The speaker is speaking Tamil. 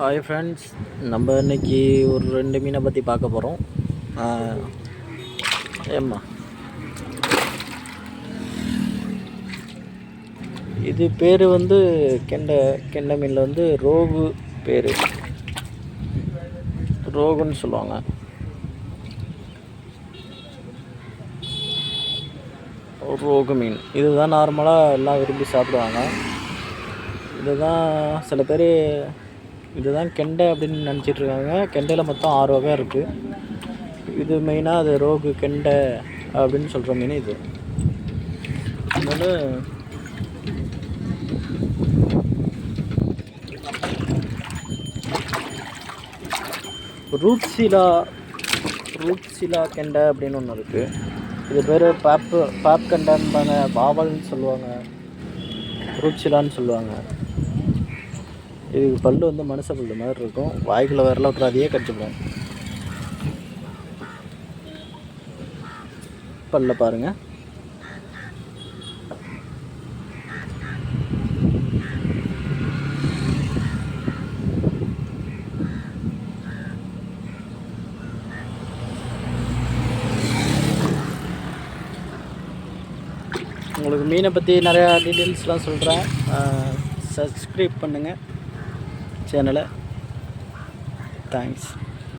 ஹாய் ஃப்ரெண்ட்ஸ் நம்ம இன்னைக்கு ஒரு ரெண்டு மீனை பற்றி பார்க்க போகிறோம் ஏம்மா? இது பேர் வந்து கெண்டை கெண்டை மீனில் வந்து ரோகு பேர். ரோகுன்னு சொல்லுவாங்க. ரோகு மீன். இதுதான் நார்மலாக எல்லாம் விரும்பி சாப்பிடுவாங்க. இதுதான் சில பேர் இதுதான் கெண்டை அப்படின்னு நினச்சிட்டு இருக்காங்க கெண்டையில் மொத்தம் ஆறு வகை இருக்குது இது மெயினாக அது ரோகு கெண்டை அப்படின்னு சொல்கிற மீன் இது. அதனால ரூப்சிலா ரூப்சிலா கெண்டை அப்படின்னு ஒன்று இருக்குது இது பேர் பாப்பு பாப் கெண்டைன்பாங்க பாவல்னு சொல்லுவாங்க. ரூப்சிலான்னு சொல்லுவாங்க. இதுக்கு பல்லு வந்து மனுஷ பல்லு மாதிரி இருக்கும். வாய்க்குள்ள வரல விட்டுற அதையே கடிச்சுப்போம். பல்ல பாருங்க. உங்களுக்கு மீனை பற்றி நிறையா டீட்டெயில்ஸ்லாம் சொல்கிறேன் சப்ஸ்கிரைப் பண்ணுங்கள் ചാനൽ താങ്ക്സ്.